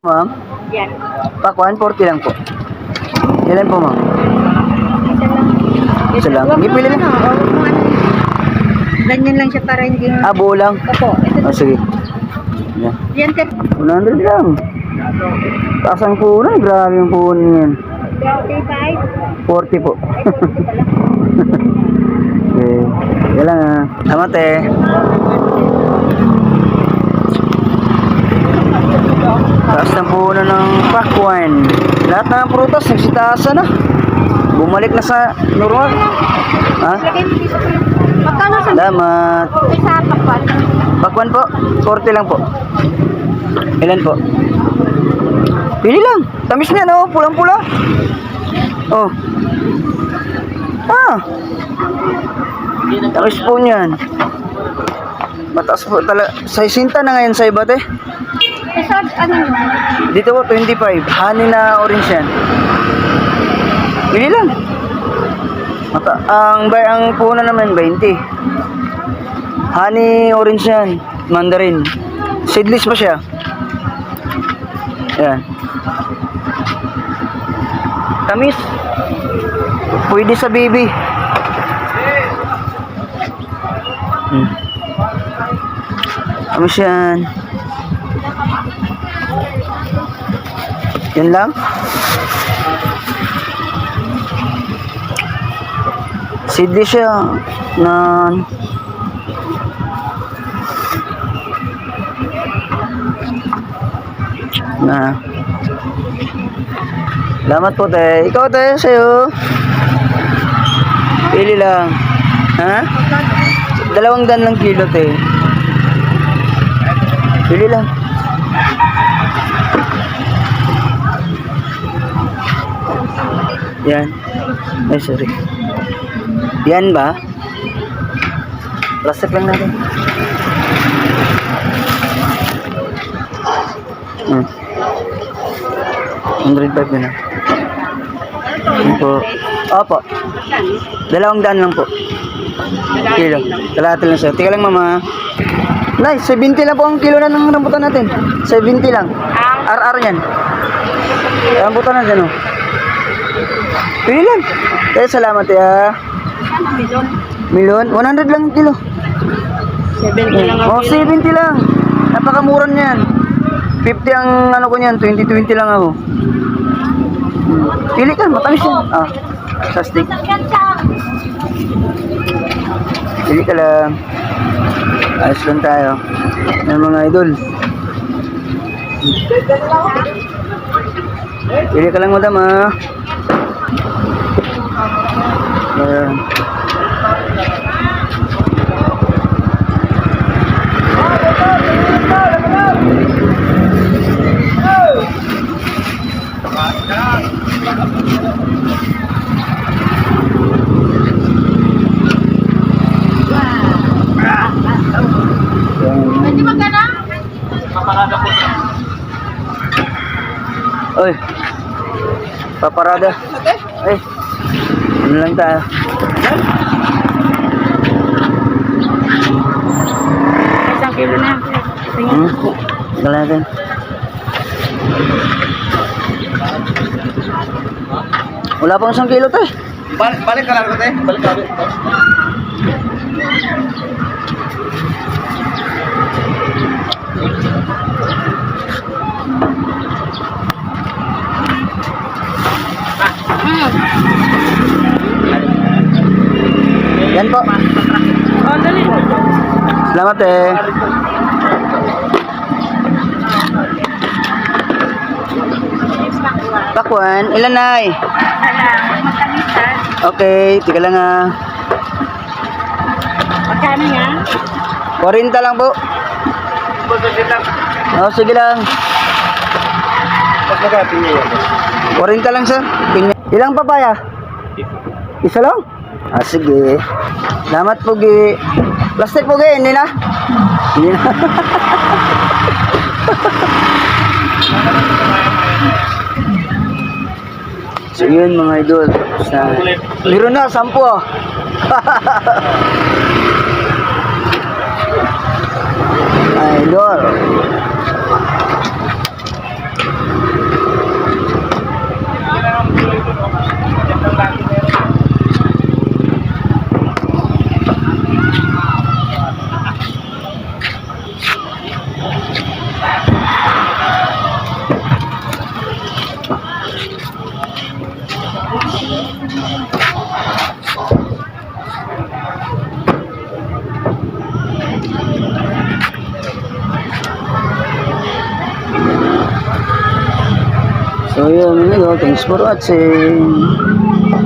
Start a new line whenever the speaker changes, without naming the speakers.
Ma'am,
Yan.
pakwan, 40 lang po. Ilan po, ma'am?
Isa lang.
Isa lang. Ipili lang.
ano. Ganyan lang siya para hindi
Ah, buo lang.
Opo.
Ah, sige. Yan.
Yan sir.
100 lang. Taas ang puno. Grabe yung puno niyan.
35.
40 po. okay. Yan lang ah. Salamat Taas ng puno ng pakwan. Lahat ng prutas nagsitaasan na. Bumalik na sa normal. Ha?
Magkano sa
Salamat.
isa pakwan?
Pakwan po. 40 lang po. Ilan po? Pili lang. Tamis niya, no? Pulang-pula. Oh. Ah. Tamis po niyan. Mataas po talaga. Sa isinta na ngayon sa iba, te.
Isa ano?
Dito po, 25. Honey na orange yan. Pili lang. Mata ang bay ang puno naman 20. Honey orange yan. Mandarin. Seedless pa siya. Yan. Tamis. Pwede sa baby. Hmm. Tamis yan. Yan lang. Seedless siya na na Salamat po, te. Ikaw, te, sa'yo. Pili lang. Ha? Dalawang dan lang kilo, te. Pili lang. Yan. Ay, sorry. Yan ba? Plastic lang natin. Hmm. 105 yun ah. Yan po. Opo. Dalawang daan lang po. Kilo. Kalahati lang sir. Tika lang mama. Nay, 70 lang po ang kilo na ng rambutan natin. 70 lang. RR yan. Rambutan natin oh. Pili lang. Kaya salamat ya. Milyon? 100 lang ang kilo.
70 lang
Oh, 70 lang. Napakamura niyan. 50 ang ano ko niyan, 20-20 lang ako. Pili ka, matamis yan. Ah, sa Pili ka lang. Ayos lang tayo. Yan mga idol. Pili ka lang madam ah. Ayan. Ayan. Oy. Paparada. Ay. Ano lang tayo?
Isang kilo na.
Hmm? Tingnan natin. Wala pang isang kilo eh.
Balik, balik ka lang ko, te. Balik ka.
Yan po.
Oh, dali.
Salamat eh. Pakwan, ilan na eh? Okay, tika lang ah.
Magkano yan?
40 lang po. Oh, sige lang.
Mas magkapin niya yan.
40 lang sir. Ilang papaya? Isa lang? Ah, sige. Salamat po, Gi. Plastic po, Gi. Hindi na? Hindi na. so, yun mga idol. Sa... Meron na, sampu idol. So yun, mga idol. Thanks for watching.